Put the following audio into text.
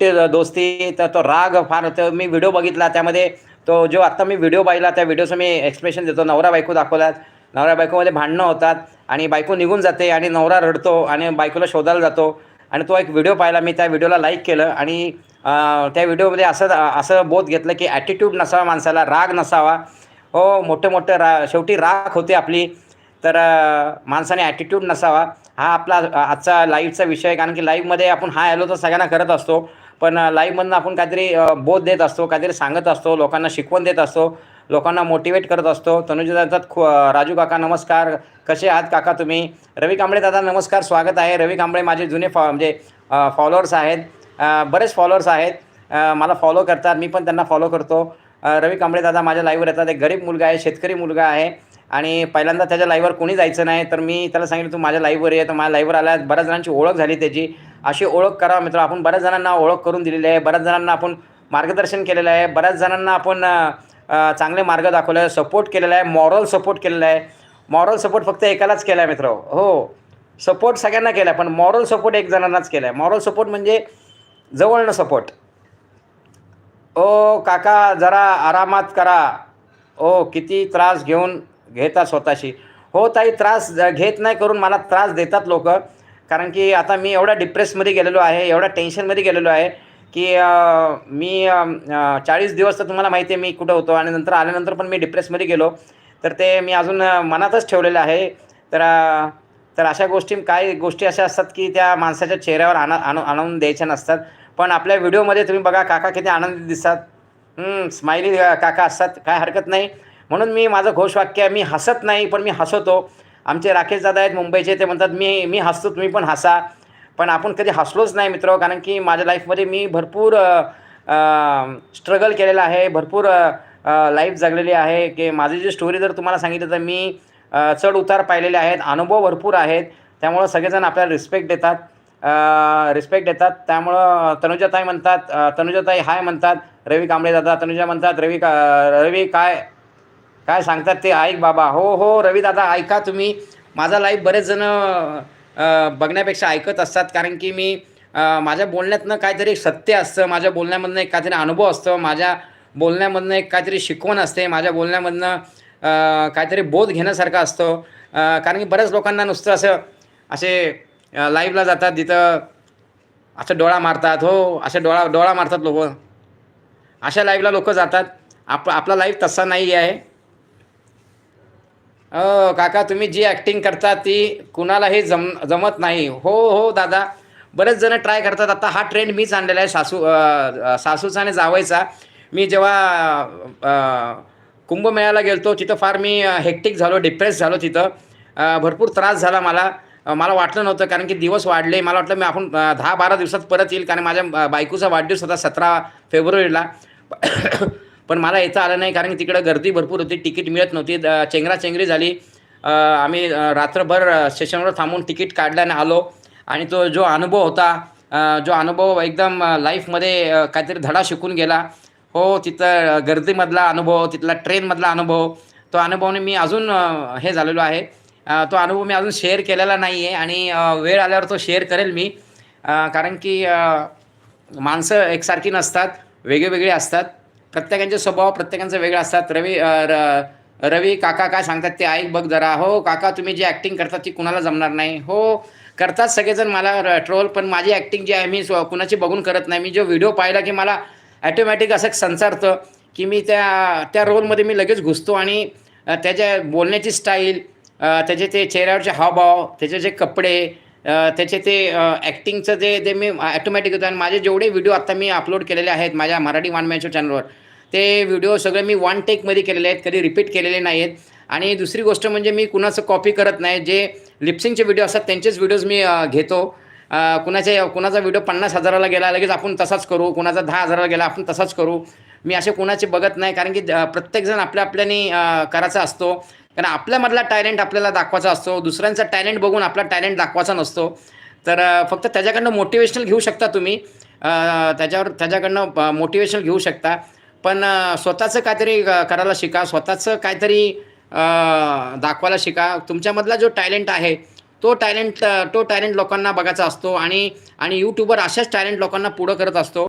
तुट्टे दोस्ती तर तो राग फार तर मी व्हिडिओ बघितला त्यामध्ये तो जो आत्ता मी व्हिडिओ पाहिला त्या व्हिडिओचं मी एक्सप्रेशन देतो. नवरा बायको दाखवल्यात नवरा बायकोमध्ये भांडणं होतात आणि बायको निघून जाते आणि नवरा रडतो आणि बायकोला शोधायला जातो. आणि तो एक व्हिडिओ पाहिला मी त्या व्हिडिओला लाईक केलं आणि त्या व्हिडिओमध्ये असं असं बोध घेतलं की ॲटिट्यूड नसावा माणसाला राग नसावा. हो मोठं मोठं रा शेवटी राग होते आपली. तर माणसाने ॲटिट्यूड नसावा. हा आपला आजचा लाईव्हचा विषय आहे. कारण की लाईव्हमध्ये आपण हा हॅलो तर सगळ्यांना करत असतो. पण लाईव्हमधनं आपण काहीतरी बोध देत असतो काहीतरी सांगत असतो लोकांना शिकवण देत असतो लोकांना मोटिवेट करत असतो. तनुजी जातात खू राजू काका नमस्कार. कसे आहात काका तुम्ही? रवी कांबळे दादा नमस्कार. स्वागत आहे. रवी कांबळे माझे जुने फॉ म्हणजे फॉलोअर्स आहेत. बरेच फॉलोअर्स आहेत. मला फॉलो करतात. मी पण त्यांना फॉलो करतो. रवी कांबळे दादा माझ्या लाईव्हवर येतात. एक गरीब मुलगा आहे शेतकरी मुलगा आहे. आणि पहिल्यांदा त्याच्या लाईव्हवर कोणी जायचं नाही. तर मी त्याला सांगितलं तू माझ्या लाईव्हवर ये. तर माझ्या लाईव्हवर आल्या बऱ्याच जणांची ओळख झाली त्याची. अशी ओळख करा. मित्र आपण बऱ्याच जणांना ओळख करून दिलेली आहे. बऱ्याच जणांना आपण मार्गदर्शन केलेलं आहे. बऱ्याच जणांना आपण चांगले मार्ग दाखवले आहे. सपोर्ट केलेला आहे. मॉरल सपोर्ट केलेला आहे. मॉरल सपोर्ट फक्त एकालाच केला आहे मित्र हो. सपोर्ट सगळ्यांना केला आहे पण मॉरल सपोर्ट एक जणांनाच केला आहे मॉरल सपोर्ट म्हणजे जवळनं सपोर्ट ओ काका जरा आरामात करा. ओ किती त्रास घेऊन घेता स्वतःशी. हो ताई त्रास ज- घेत नाही करून मला त्रास देतात लोक. कारण की आता मी एवढा डिप्रेसमध्ये गेलेलो आहे एवढ्या टेन्शनमध्ये गेलेलो आहे की मी चाळीस दिवस तर तुम्हाला माहिती आहे मी कुठं होतो आणि नंतर आल्यानंतर पण मी डिप्रेसमध्ये गेलो. तर ते मी अजून मनातच ठेवलेलं आहे. तर तर अशा गोष्टी काही गोष्टी अशा असतात की त्या माणसाच्या चेहऱ्यावर आणा आणू आणून द्यायच्या नसतात. पण आपल्या व्हिडिओमध्ये तुम्ही बघा काका किती आनंदी दिसतात. स्माइली काका असतात काय हरकत नाही. म्हणून मी माझं घोषवाक्य आहे मी हसत नाही पण मी हसवतो आमचे राकेश दादा आहेत मुंबईचे ते म्हणतात मी मी हसतो तुम्ही पण हसा. पण आपण कधी हसलोच नाही मित्र कारण की माझ्या लाईफमध्ये मी भरपूर स्ट्रगल केलेला आहे भरपूर लाईफ जगलेली आहे की माझी जी स्टोरी जर तुम्हाला सांगितलं तर मी चढ उतार पाहिलेले आहेत अनुभव भरपूर आहेत त्यामुळं सगळेजण आपल्याला रिस्पेक्ट देतात रिस्पेक्ट देतात त्यामुळं तनुजाताई म्हणतात तनुजाताई हाय म्हणतात रवी कांबळे दादा तनुजा म्हणतात रवी का रवी काय काय सांगतात ते ऐक बाबा. हो हो रवी दादा ऐका तुम्ही. माझा लाईफ बरेच जण बघण्यापेक्षा ऐकत असतात. कारण की मी माझ्या बोलण्यातनं काहीतरी सत्य असतं. माझ्या बोलण्यामधनं एक काहीतरी अनुभव असतो. माझ्या बोलण्यामधनं एक काहीतरी शिकवण असते. माझ्या बोलण्यामधनं काहीतरी बोध घेण्यासारखा असतो. कारण की बऱ्याच लोकांना नुसतं असं असे लाईव्हला जातात. तिथं असं डोळा मारतात. हो असे डोळा डोळा मारतात लोक. अशा लाईव्हला लोक जातात. आप आपला लाईव्ह तसा नाही आहे काका तुम्ही जी ॲक्टिंग करता ती कुणालाही जम जमत नाही. हो हो दादा. बरेच जण ट्राय करतात. आता हा ट्रेंड मीच आणलेला आहे. सासू सासूचा आणि जावायचा. मी जेव्हा कुंभमेळ्याला गेलतो तिथं फार मी हेक्टिक झालो डिप्रेस झालो तिथं. भरपूर त्रास झाला मला. मला वाटलं नव्हतं कारण की दिवस वाढले. मला वाटलं मी आपण दहा बारा दिवसात परत येईल कारण माझ्या बायकोचा वाढदिवस होता सतरा फेब्रुवारीला. पण मला येता आलं नाही कारण तिकडं गर्दी भरपूर होती तिकीट मिळत नव्हती. चेंगराचेंगरी झाली. आम्ही रात्रभर स्टेशनवर थांबून तिकीट काढल्याने आलो. आणि तो जो अनुभव होता जो अनुभव एकदम लाईफमध्ये काहीतरी धडा शिकून गेला. हो तिथं गर्दीमधला अनुभव तिथला ट्रेनमधला अनुभव तो अनुभवाने मी अजून हे झालेलो आहे. तो अनुभव मी अजून शेअर केलेला नाही आहे आणि वेळ आल्यावर तो शेअर करेल मी. कारण की माणसं एकसारखी नसतात वेगळेवेगळे असतात. प्रत्येकांचे स्वभाव प्रत्येकांचे वेगळे असतात. रवी र- रवी काका काय सांगतात ते ऐक बघ जरा. हो काका तुम्ही जी ॲक्टिंग करतात ती कुणाला जमणार नाही? हो करतात सगळेजण मला ट्रोल पण माझी ॲक्टिंग जी आहे मी स्व- कुणाची बघून करत नाही. मी जो व्हिडिओ पाहिला की मला ॲटोमॅटिक असं संसारतं की मी त्या त्या रोलमध्ये मी लगेच घुसतो आणि त्याच्या बोलण्याची स्टाईल त्याचे ते चेहऱ्यावरचे हावभाव त्याचे जे कपडे त्याचे ते ॲक्टिंगचं जे ते मी ॲटोमॅटिक होतं. आणि माझे जेवढे व्हिडिओ आत्ता मी अपलोड केलेले आहेत माझ्या मराठी वन मॅनच्या चॅनलवर ते व्हिडिओ सगळे मी वन टेकमध्ये केलेले आहेत कधी रिपीट केलेले नाही आहेत आणि दुसरी गोष्ट म्हणजे मी कुणाचं कॉपी करत नाही जे लिप्सिंगचे व्हिडिओ असतात त्यांचेच व्हिडिओज मी घेतो. कुणाचे कुणाचा व्हिडिओ पन्नास हजाराला गेला लगेच आपण तसाच करू. कुणाचा दहा हजाराला गेला आपण तसाच करू. मी असे कुणाचे बघत नाही कारण की प्रत्येकजण आपल्या आपल्याने करायचा असतो. कारण आपल्यामधला टॅलेंट आपल्याला दाखवायचा असतो. दुसऱ्यांचा टॅलेंट बघून आपला टॅलेंट दाखवायचा नसतो. तर फक्त त्याच्याकडनं मोटिवेशनल घेऊ शकता तुम्ही. त्याच्यावर त्याच्याकडनं मोटिवेशनल घेऊ शकता. पण स्वतःचं काहीतरी करायला शिका. स्वतःचं काहीतरी दाखवायला शिका. तुमच्यामधला जो टॅलेंट आहे तो टॅलेंट तो टॅलेंट लोकांना बघायचा असतो आणि आणि यूट्यूबर अशाच टॅलेंट लोकांना पुढं करत असतो.